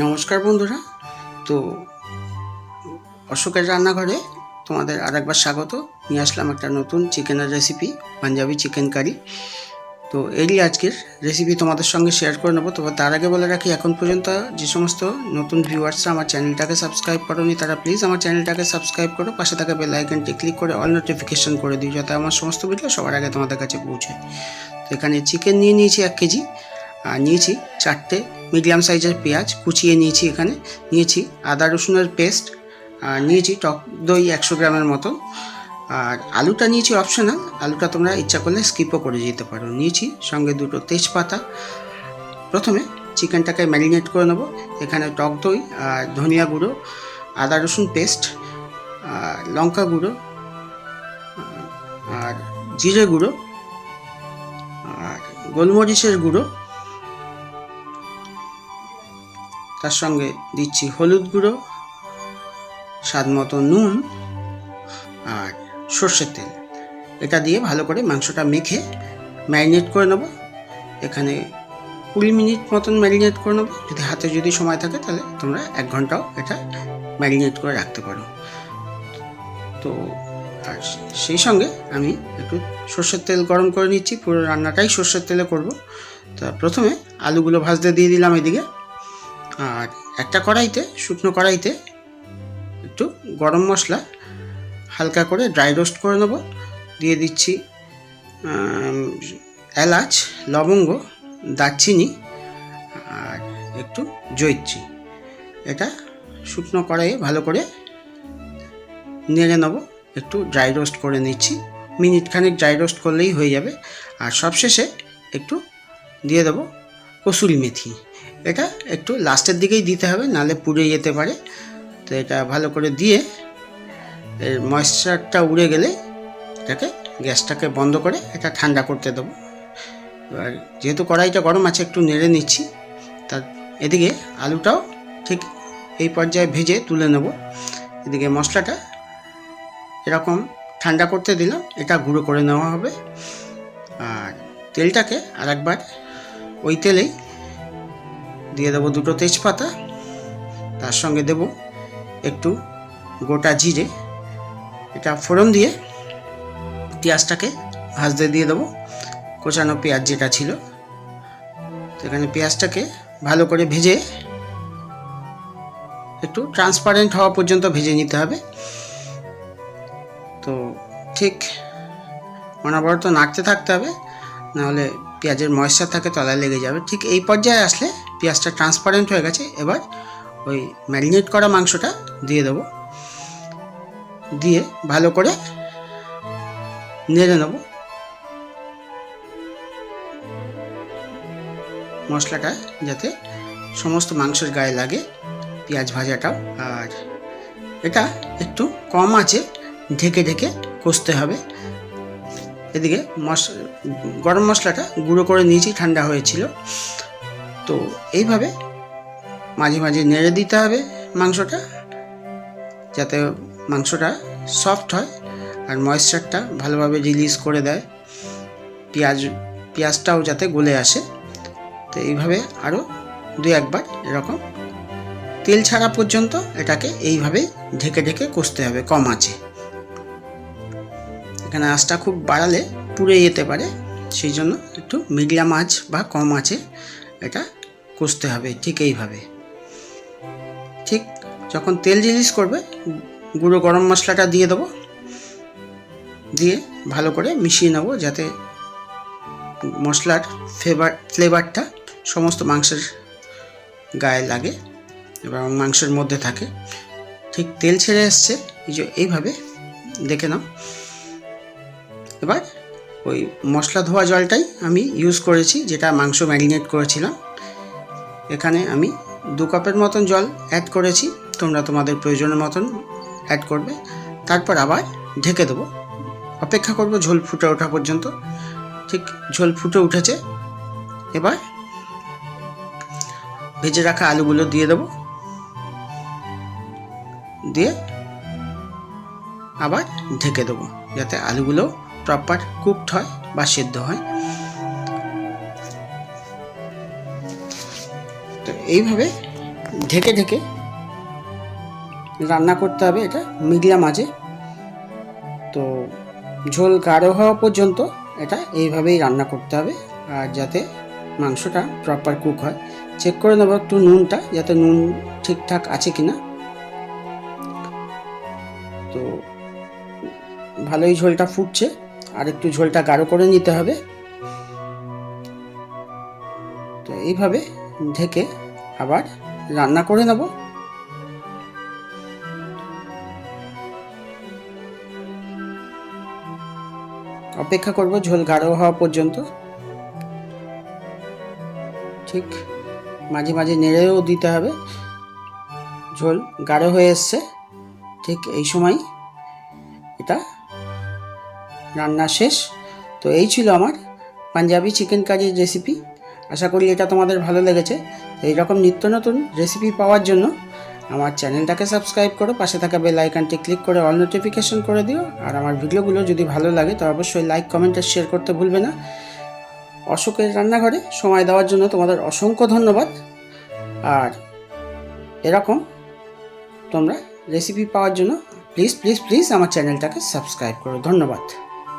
নমস্কার বন্ধুরা। তো অশোকের রান্নাঘরে তোমাদের আরেকবার স্বাগত। নিয়ে আসলাম একটা নতুন চিকেনের রেসিপি পাঞ্জাবি চিকেন কারি তো এরই আজকের রেসিপি তোমাদের সঙ্গে শেয়ার করে নেব। তবে তার আগে বলে রাখি, এখন পর্যন্ত যে সমস্ত নতুন ভিউয়ার্সরা আমার চ্যানেলটাকে সাবস্ক্রাইব করোনি, তারা প্লিজ আমার চ্যানেলটাকে সাবস্ক্রাইব করো। পাশে থাকা বেল আইকনটি ক্লিক করে অল নোটিফিকেশন করে দিই যাতে আমার সমস্ত ভিডিও সবার আগে তোমাদের কাছে পৌঁছায়। তো এখানে চিকেন নিয়ে নিয়েছি এক কেজি। আর নিয়েছি চারটে মিডিয়াম সাইজের পেঁয়াজ কুচিয়ে নিয়েছি এখানে। নিয়েছি আদা রসুনের পেস্ট নিয়েছি টক দই একশো গ্রামের মতো। আর আলুটা নিয়েছি অপশনাল আলুটা তোমরা ইচ্ছা করলে স্কিপও করে যেতে পারো। নিয়েছি সঙ্গে দুটো তেজপাতা। প্রথমে চিকেনটাকে ম্যারিনেট করে নেব। এখানে টক দই, আর ধনিয়া গুঁড়ো, আদা রসুন পেস্ট লঙ্কা গুঁড়ো, আর জিরে গুঁড়ো, আর গোলমরিচের গুঁড়ো তার সঙ্গে দিচ্ছি হলুদ গুঁড়ো, স্বাদ মতো নুন আর সর্ষের তেল। এটা দিয়ে ভালো করে মাংসটা মেখে ম্যারিনেট করে নেব। এখানে কুড়ি মিনিট মতন ম্যারিনেট করে নেব। যদি হাতে যদি সময় থাকে তাহলে তোমরা এক ঘন্টাও এটা ম্যারিনেট করে রাখতে পারো। তো আর সেই সঙ্গে আমি একটু সর্ষের তেল গরম করে নিচ্ছি। পুরো রান্নাটাই সর্ষের তেলে করব। তা প্রথমে আলুগুলো ভাজতে দিয়ে দিলাম এদিকে। আর একটা কড়াইতে, শুকনো কড়াইতে একটু গরম মশলা হালকা করে ড্রাই রোস্ট করে নেব। দিয়ে দিচ্ছি এলাচ, লবঙ্গ, দারচিনি আর একটু জৈত্রী। এটা শুকনো কড়াইয়ে ভালো করে নেড়ে নেব। একটু ড্রাই রোস্ট করে নিচ্ছি। মিনিট খানিক ড্রাই রোস্ট করলেই হয়ে যাবে। আর সবশেষে একটু দিয়ে দেবো কসুরি মেথি। এটা একটু লাস্টের দিকেই দিতে হবে নালে পুড়ে যেতে পারে। তো এটা ভালো করে দিয়ে এর ময়েশ্চারটা উড়ে গেলে এটাকে গ্যাসটাকে বন্ধ করে এটা ঠান্ডা করতে দেবো। এবার যেহেতু কড়াইটা গরম আছে, একটু নেড়ে নিচ্ছি। তার এদিকে আলুটাও ঠিক এই পর্যায়ে ভেজে তুলে নেব। এদিকে মশলাটা এরকম ঠান্ডা করতে দিলাম, এটা গুঁড়ো করে নেওয়া হবে। আর তেলটাকে আরেকবার ওই তেলেই দিয়ে দেবো দুটো তেজপাতা, তার সঙ্গে দেব একটু গোটা জিরে, এটা ফোড়ন দিয়ে পেঁয়াজটাকে ভাজতে দিয়ে দেবো, কোচানো পেঁয়াজ যেটা ছিল। তো এখানে পেঁয়াজটাকে ভালো করে ভেজে একটু ট্রান্সপারেন্ট হওয়া পর্যন্ত ভেজে নিতে হবে। তো ঠিক অনবরত নাড়তে থাকতে হবে, নাহলে পেঁয়াজের ময়েশ্চার থাকে তলায় লেগে যাবে। ঠিক এই পর্যায়ে আসলে পেঁয়াজটা ট্রান্সপারেন্ট হয়ে গেছে। এবার ওই ম্যারিনেট করা মাংসটা দিয়ে দেবো। দিয়ে ভালো করে নেড়ে নেব। মশলাটা যাতে সমস্ত মাংসের গায়ে লাগে পেঁয়াজ ভাজাটাও। আর এটা একটু কম আছে, ঢেকে ঢেকে কষতে হবে। এদিকে মশ, গরম মশলাটা গুঁড়ো করে নিয়েছি, ঠান্ডা হয়েছিল। তো এইভাবে মাঝে মাঝে নেড়ে দিতে হবে মাংসটা, যাতে মাংসটা সফট হয় আর ময়েশ্চারটা ভালোভাবে রিলিজ করে দেয়। পেঁয়াজ, পেঁয়াজটাও যাতে গলে আসে। তো এইভাবে আরও দু একবার এরকম তেল ছাড়া পর্যন্ত এটাকে এইভাবে ঢেকে ঢেকে কষতে হবে, কম আছে এখানে আঁচটা খুব বাড়ালে পুড়ে যেতে পারে। সেই জন্য একটু মিডিয়াম আঁচ বা কম আছে এটা কষতে হবে ঠিক এইভাবে। ঠিক যখন তেল রিলিজ করবে, গুঁড়ো গরম মশলাটা দিয়ে দেবো। দিয়ে ভালো করে মিশিয়ে নেব যাতে মশলার ফ্লেভার ফ্লেভারটা সমস্ত মাংসের গায়ে লাগে এবং মাংসের মধ্যে থাকে। ঠিক তেল ছেড়ে এসছে, এই যে এইভাবে দেখে নাও। এবার ওই মশলা ধোয়া জলটাই আমি ইউজ করেছি, যেটা মাংস ম্যারিনেট করেছিলাম। এখানে আমি দু কাপের মতন জল অ্যাড করেছি, তোমরা তোমাদের প্রয়োজনের মতন অ্যাড করবে। তারপর আবার ঢেকে দেবো। অপেক্ষা করব ঝোল ফুটে ওঠা পর্যন্ত। ঠিক ঝোল ফুটে উঠেছে। এবার ভেজে রাখা আলুগুলো দিয়ে দেবো। দিয়ে আবার ঢেকে দেবো, যাতে আলুগুলো প্রপার কুকড হয় বা সেদ্ধ হয়। তো এইভাবে ঢেকে ঢেকে রান্না করতে হবে এটা মিডিয়াম আঁচে। তো ঝোল গাঢ় হওয়া পর্যন্ত এটা এইভাবেই রান্না করতে হবে আর যাতে মাংসটা প্রপার কুক হয়। চেক করে নেব একটু নুনটা, যাতে নুন ঠিকঠাক আছে কিনা। তো ভালোই ঝোলটা ফুটছে। আর একটু ঝোলটা গাঢ় করে নিতে হবে। তো এইভাবে ঢেকে আবার রান্না করে নেব। অপেক্ষা করব ঝোল গাঢ় হওয়া পর্যন্ত। ঠিক মাঝে মাঝে নেড়েও দিতে হবে। ঝোল গাঢ় হয়ে এসছে। ঠিক এই সময় এটা রান্না শেষ। তো এই ছিল আমার পাঞ্জাবি চিকেন কারির রেসিপি আশা করি এটা তোমাদের ভালো লেগেছে। এই রকম নিত্য নতুন রেসিপি পাওয়ার জন্য আমার চ্যানেলটাকে সাবস্ক্রাইব করো, পাশে থাকা বেল আইকনটি ক্লিক করে অল নোটিফিকেশন করে দিও। আর আমার ভিডিওগুলো যদি ভালো লাগে, তো অবশ্যই লাইক কমেন্ট আর শেয়ার করতে ভুলবে না। অশোকের রান্নাঘরে সময় দেওয়ার জন্য তোমাদের অসংখ্য ধন্যবাদ। আর এরকম তোমরা রেসিপি পাওয়ার জন্য প্লিজ প্লিজ প্লিজ আমার চ্যানেলটাকে সাবস্ক্রাইব করো। ধন্যবাদ।